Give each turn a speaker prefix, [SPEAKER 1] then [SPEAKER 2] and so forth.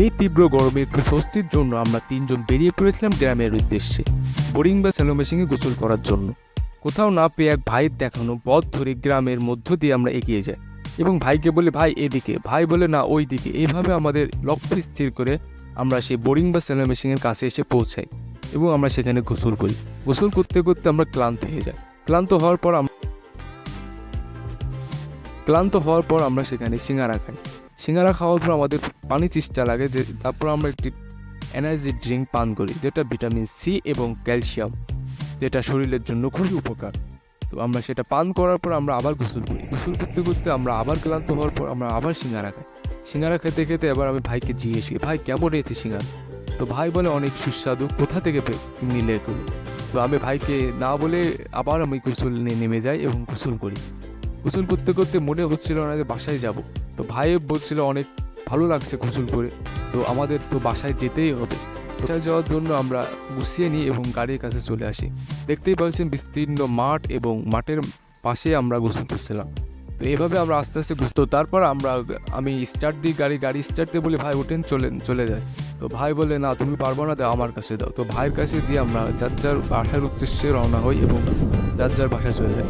[SPEAKER 1] এই তীব্র গরমে একটু স্বস্তির জন্য আমরা তিনজন বেরিয়ে পড়েছিলাম গ্রামের উদ্দেশ্যে, বোরিং বা স্যালো মেশিনে গোসল করার জন্য। কোথাও না পেয়ে এক ভাইয়ের দেখানো পথ ধরে গ্রামের মধ্য দিয়ে আমরা এগিয়ে যাই এবং ভাইকে বলে, ভাই, এদিকে। ভাই বলে, না ওই দিকে এইভাবে আমাদের লক্ষ্য স্থির করে আমরা সেই বোরিং বা স্যালো মেশিনের কাছে এসে পৌঁছাই এবং আমরা সেখানে গোসল করি। গোসল করতে করতে আমরা ক্লান্ত হয়ে যাই। ক্লান্ত হওয়ার পর ক্লান্ত হওয়ার পর আমরা সেখানে সিঙ্গারা খাই। সিঙ্গারা খাওয়ার পর আমাদের পানি চেষ্টা লাগে যে তারপর আমরা একটি এনার্জি ড্রিঙ্ক পান করি, যেটা ভিটামিন সি এবং ক্যালসিয়াম, যেটা শরীরের জন্য খুবই উপকার। তো আমরা সেটা পান করার পর আমরা আবার গোসল করি। গোসল করতে করতে আমরা আবার ক্লান্ত হওয়ার পর আমরা আবার সিঙ্গারা খাই। সিঙ্গারা খেতে খেতে এবার আমি ভাইকে জিজ্ঞেস করি, ভাই, কেমন রয়েছে সিঙ্গারা? তো ভাই বলে, অনেক সুস্বাদু। কোথা থেকে নিলে এগুলো তো আমি ভাইকে না বলে আবার আমি গোসল নিয়ে নেমে যাই এবং গোসল করি। গোসল করতে করতে মনে হচ্ছিল না যে বাসায় যাব। তো ভাই বলছিল অনেক ভালো লাগছে গোসল করে। তো আমাদের তো বাসায় যেতেই হবে। বাসায় যাওয়ার জন্য আমরা গুছিয়ে নিই এবং গাড়ির কাছে চলে আসি। দেখতেই পাচ্ছেন বিস্তীর্ণ মাঠ এবং মাঠের পাশে আমরা গোসল করছিলাম। তো এভাবে আমরা আস্তে আস্তে ঘুরতো তারপর আমরা আমি স্টার্ট দিই গাড়ি গাড়ি স্টার্ট দিয়ে বলে, ভাই ওঠেন চলে চলে যায় তো ভাই বলে না, তুমি পারব না, দাও, আমার কাছে দাও। তো ভাইয়ের কাছে দিয়ে আমরা যার যার বাসার উদ্দেশ্যে রওনা হই এবং যার যার বাসায় চলে যাই।